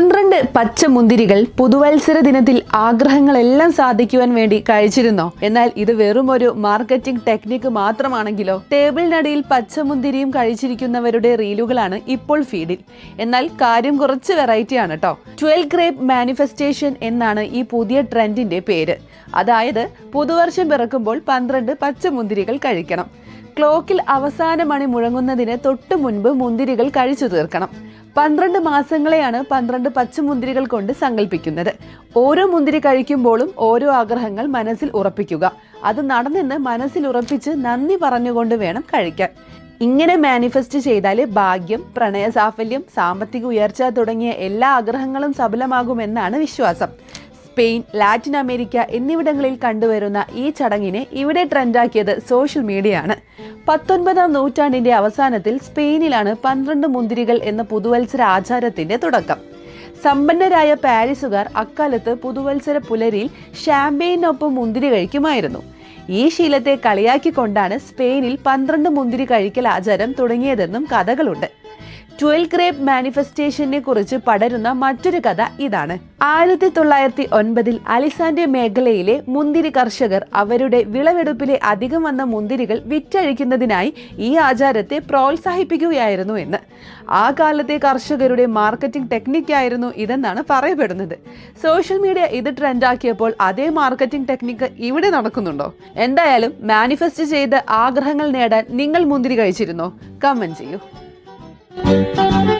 പന്ത്രണ്ട് പച്ച മുന്തിരികൾ പുതുവത്സര ദിനത്തിൽ ആഗ്രഹങ്ങളെല്ലാം സാധിക്കുവാൻ വേണ്ടി കഴിച്ചിരുന്നോ? എന്നാൽ ഇത് വെറും ഒരു മാർക്കറ്റിംഗ് ടെക്നിക്ക് മാത്രമാണെങ്കിലോ ടേബിളിനടിയിൽ പച്ചമുന്തിരിയും കഴിച്ചിരിക്കുന്നവരുടെ റീലുകളാണ് ഇപ്പോൾ ഫീഡിൽ. എന്നാൽ കാര്യം കുറച്ച് വെറൈറ്റി ആണ് കേട്ടോ ട്വൽവ് ഗ്രേപ്പ് മാനിഫെസ്റ്റേഷൻ എന്നാണ് ഈ പുതിയ ട്രെൻഡിന്റെ പേര്. അതായത് പുതുവർഷം പിറക്കുമ്പോൾ പന്ത്രണ്ട് പച്ചമുന്തിരികൾ കഴിക്കണം. ക്ലോക്കിൽ അവസാന മണി മുഴങ്ങുന്നതിന് തൊട്ടു മുൻപ് മുന്തിരികൾ കഴിച്ചു തീർക്കണം. പന്ത്രണ്ട് മാസങ്ങളെയാണ് പന്ത്രണ്ട് പച്ചമുന്തിരികൾ കൊണ്ട് സങ്കല്പിക്കുന്നത് ഓരോ മുന്തിരി കഴിക്കുമ്പോഴും ഓരോ ആഗ്രഹങ്ങൾ മനസ്സിൽ ഉറപ്പിക്കുക. അത് നടന്നെന്ന് മനസ്സിൽ ഉറപ്പിച്ച് നന്ദി പറഞ്ഞുകൊണ്ട് വേണം കഴിക്കാൻ. ഇങ്ങനെ മാനിഫെസ്റ്റ് ചെയ്താൽ ഭാഗ്യം പ്രണയ സാഫല്യം സാമ്പത്തിക ഉയർച്ച തുടങ്ങിയ എല്ലാ ആഗ്രഹങ്ങളും സഫലമാകുമെന്നാണ് വിശ്വാസം. സ്പെയിൻ ലാറ്റിൻ അമേരിക്ക എന്നിവിടങ്ങളിൽ കണ്ടുവരുന്ന ഈ ചടങ്ങിനെ ഇവിടെ ട്രെൻഡാക്കിയത് സോഷ്യൽ മീഡിയ ആണ് പത്തൊൻപതാം നൂറ്റാണ്ടിന്റെ അവസാനത്തിൽ സ്പെയിനിലാണ് പന്ത്രണ്ട് മുന്തിരികൾ എന്ന പുതുവത്സര ആചാരത്തിന്റെ തുടക്കം. സമ്പന്നരായ പാരീസുകാർ അക്കാലത്ത് പുതുവത്സര പുലരിയിൽ ഷാമ്പെയിനൊപ്പം മുന്തിരി കഴിക്കുമായിരുന്നു. ഈ ശീലത്തെ കളിയാക്കിക്കൊണ്ടാണ് സ്പെയിനിൽ പന്ത്രണ്ട് മുന്തിരി കഴിക്കൽ ആചാരം തുടങ്ങിയതെന്നും കഥകളുണ്ട്. ട്വൽവ് ഗ്രേപ്പ് മാനിഫെസ്റ്റേഷനെ കുറിച്ച് പടരുന്ന മറ്റൊരു കഥ ഇതാണ്. ആയിരത്തി തൊള്ളായിരത്തി ഒൻപതിൽ അലിസാന്റെ മേഖലയിലെ മുന്തിരി കർഷകർ അവരുടെ വിളവെടുപ്പിലെ അധികം വന്ന മുന്തിരികൾ വിറ്റഴിക്കുന്നതിനായി ഈ ആചാരത്തെ പ്രോത്സാഹിപ്പിക്കുകയായിരുന്നു എന്ന്. ആ കാലത്തെ കർഷകരുടെ മാർക്കറ്റിംഗ് ടെക്നിക്കായിരുന്നു ഇതെന്നാണ് പറയപ്പെടുന്നത്. സോഷ്യൽ മീഡിയ ഇത് ട്രെൻഡാക്കിയപ്പോൾ അതേ മാർക്കറ്റിംഗ് ടെക്നിക്ക് ഇവിടെ നടക്കുന്നുണ്ടോ? എന്തായാലും മാനിഫെസ്റ്റ് ചെയ്ത് ആഗ്രഹങ്ങൾ നേടാൻ നിങ്ങൾ മുന്തിരി കഴിച്ചിരുന്നോ? കമന്റ് ചെയ്യൂ. Música